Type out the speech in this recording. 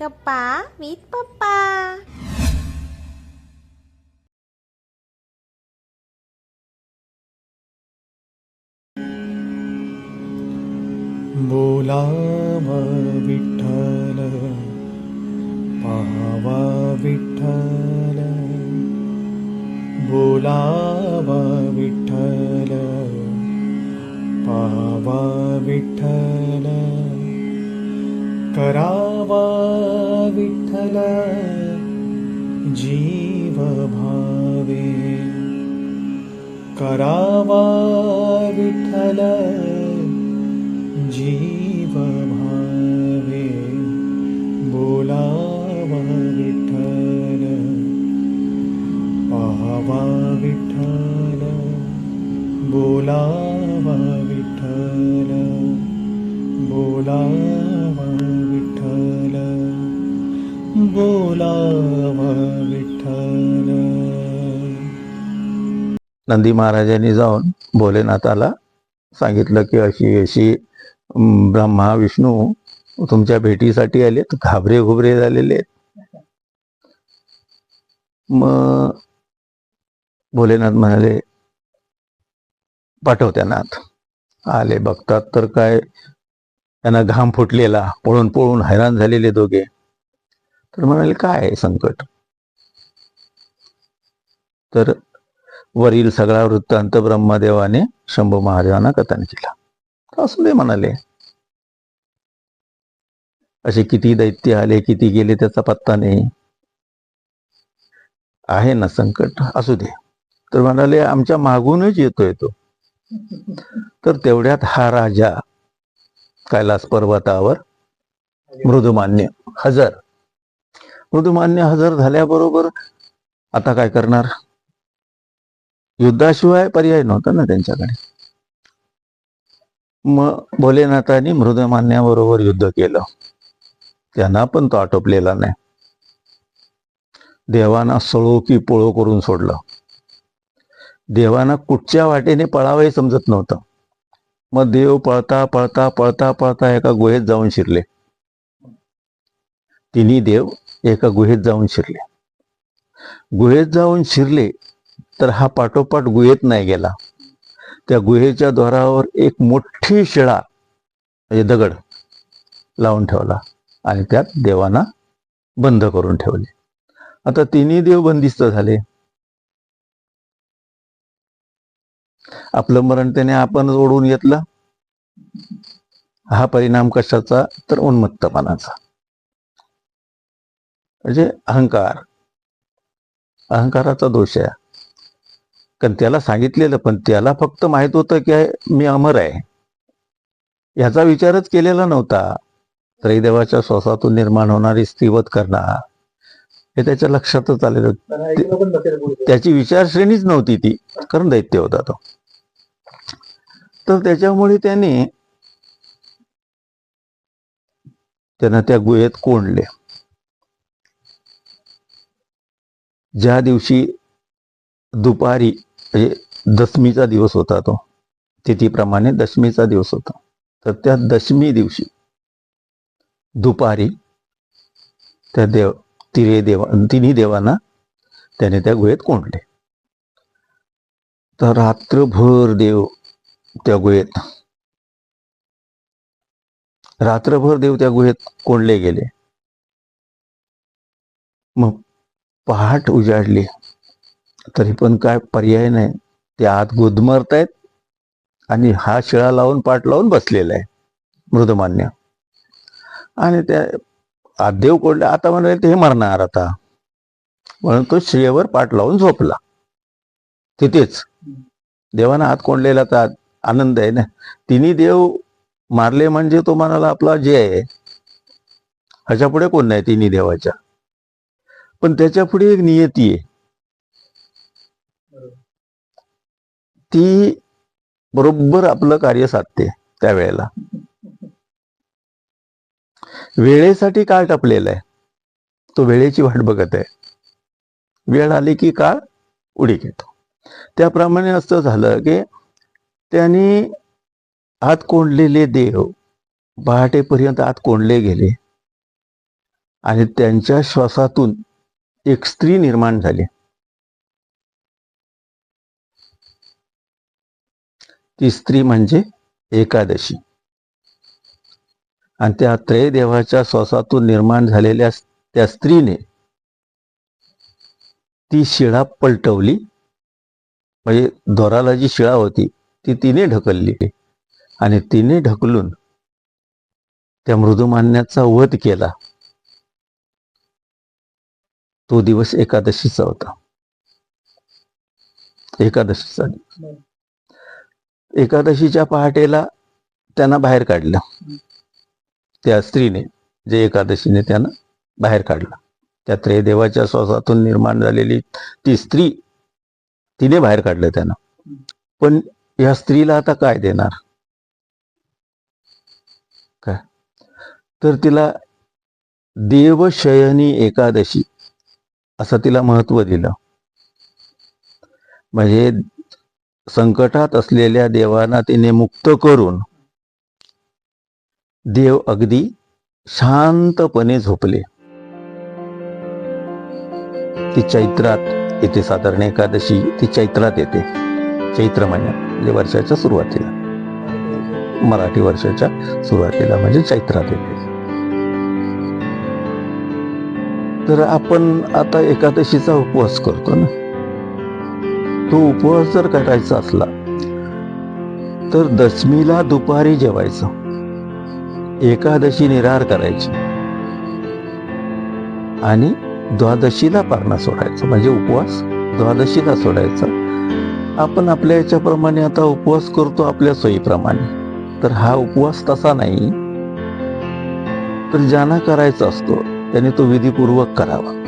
गप्पा विथ पप्पा बोलावा विठ्ठल पाहावा विठ्ठल बोलावा विठ्ठल पाहावा विठ्ठल करावा विठ्ठल जीव भावे करावा विठ्ठल जीव भावे बोलावा विठ्ठल पाहावा विठ्ठल बोलावा विठ्ठल बोलावा विठ्ठल बोलावा विठ्ठल. नंदी महाराजांनी जाऊन भोलेनाथाला सांगितलं की अशी अशी ब्रह्मा विष्णू तुमच्या भेटीसाठी आलेत घाबरे घुबरे झालेले आहेत. मग भोलेनाथ म्हणाले पाठव त्यांना आले. बघतात तर काय त्यांना घाम फुटलेला पळून पळून हैराण झालेले दोघे. तर म्हणाले काय आहे संकट? तर वरील सगळा वृत्तांत ब्रह्मदेवाने शंभू महादेवांना कथन केला. तर असू दे म्हणाले. असे किती दैत्य आले किती गेले त्याचा पत्ता नाही. आहे ना संकट? असू दे. तर म्हणाले आमच्या मागूनच येतोय तो. तर तेवढ्यात हा राजा कैलास पर्वतावर मृदुमान्य हजर. मृदुमान्य हजर झाल्याबरोबर आता काय करणार? युद्धाशिवाय पर्याय नव्हता ना त्यांच्याकडे. मग भोलेनाथांनी मृदमान्याबरोबर युद्ध केलं. त्यांना पण तो आटोपलेला नाही. देवांना सळो की पोळो करून सोडलं. देवांना कुठच्या वाटेने पळावंही समजत नव्हतं. मग देव पळता पळता पळता पळता एका गुहेत जाऊन शिरले. तिन्ही देव एका गुहेत जाऊन शिरले. गुहेत जाऊन शिरले तर हा पाठोपाठ गुहेत नाही गेला. त्या गुहेच्या द्वारावर एक मोठी शिळा म्हणजे दगड लावून ठेवला आणि त्यात देवांना बंद करून ठेवले. आता तिन्ही देव बंदिस्त झाले. आपलं मरण त्याने आपणच ओढून घेतलं. हा परिणाम कशाचा? तर उन्मत्तपणाचा. म्हणजे अहंकार. अहंकाराचा दोष आहे. कारण त्याला सांगितलेलं पण त्याला फक्त माहीत होतं की मी अमर आहे. याचा विचारच केलेला नव्हता. त्रैदेवाच्या श्वासातून निर्माण होणारी स्त्रीवत करणार हे त्याच्या लक्षातच आलेलं त्याची विचारश्रेणीच नव्हती ती. कारण दैत्य होता तो. तर त्याच्यामुळे त्याने त्यांना त्या गुहेत कोंडले. ज्या दिवशी दुपारी म्हणजे दशमीचा दिवस होता तो तिथीप्रमाणे दशमीचा दिवस होता. तर त्या दशमी दिवशी दुपारी त्या देव तिरे देवा तिन्ही देवांना त्याने त्या गुहेत कोंडले. तर रात्रभर देव त्या गुहेत. रात्रभर देव त्या गुहेत कोंडले गेले. मग पहाट उजाडली. तरी पण काय पर्याय नाही. ते आत गुदमरतायत आणि हा शिळा लावून पाठ लावून बसलेला आहे मृदमान्य. आणि त्या आत देव कोंडले. आता म्हणाले ते मरणार आता. म्हणून तो शिळेवर पाठ लावून झोपला. तिथेच. देवानं हात कोंडलेला तर आनंद आहे ना? तिन्ही देव मारले म्हणजे तो म्हणाला आपला जे आहे ह्याच्या पुढे कोण नाही तिन्ही देवाच्या. पण त्याच्या पुढे एक नियती आहे. ती बरोबर आपलं कार्य साधते त्यावेळेला. वेळेसाठी काळ टपलेला आहे. तो वेळेची वाट बघत आहे. वेळ आली की काळ उडी घेतो. त्याप्रमाणे असं झालं की त्यांनी आत कोंडलेले देव पहाटेपर्यंत आत कोंडले गेले. आणि त्यांच्या श्वासातून एक स्त्री निर्माण झाली. ती स्त्री म्हणजे एकादशी. आणि त्या त्रयदेवाच्या श्वासातून निर्माण झालेल्या त्या स्त्रीने ती शिळा पलटवली. म्हणजे दोराला जी शिळा होती ती तिने ढकलली. आणि तिने ढकलून त्या मृदुमान्याचा वध केला. तो दिवस एकादशीचा होता. एकादशीचा एकादशीच्या पहाटेला त्यांना बाहेर काढलं. त्या स्त्रीने जे एकादशीने त्यानं बाहेर काढलं. त्या त्रयदेवाच्या श्वासातून निर्माण झालेली ती स्त्री तिने बाहेर काढलं त्यानं. पण या स्त्रीला आता काय देणार? काय? तर तिला देवशयनी एकादशी असं तिला महत्त्व दिलं. म्हणजे संकटात असलेल्या देवांना तिने मुक्त करून देव अगदी शांतपणे झोपले. ती चैत्रात येते साधारण एकादशी ती चैत्रात येते. चैत्र महिन्यात. म्हणजे वर्षाच्या सुरुवातीला. मराठी वर्षाच्या सुरुवातीला म्हणजे चैत्रात येते. तर आपण आता एकादशीचा उपवास करतो ना. तो उपवास जर करायचा असला तर दशमीला दुपारी जेवायचं. एकादशी निरार करायची. आणि द्वादशीला पारणा सोडायचं. म्हणजे उपवास द्वादशीला सोडायचा. आपण आपल्या याच्याप्रमाणे आता उपवास करतो आपल्या सोयीप्रमाणे. तर हा उपवास तसा नाही. तर ज्यांना करायचा असतो त्याने तो विधीपूर्वक करावा.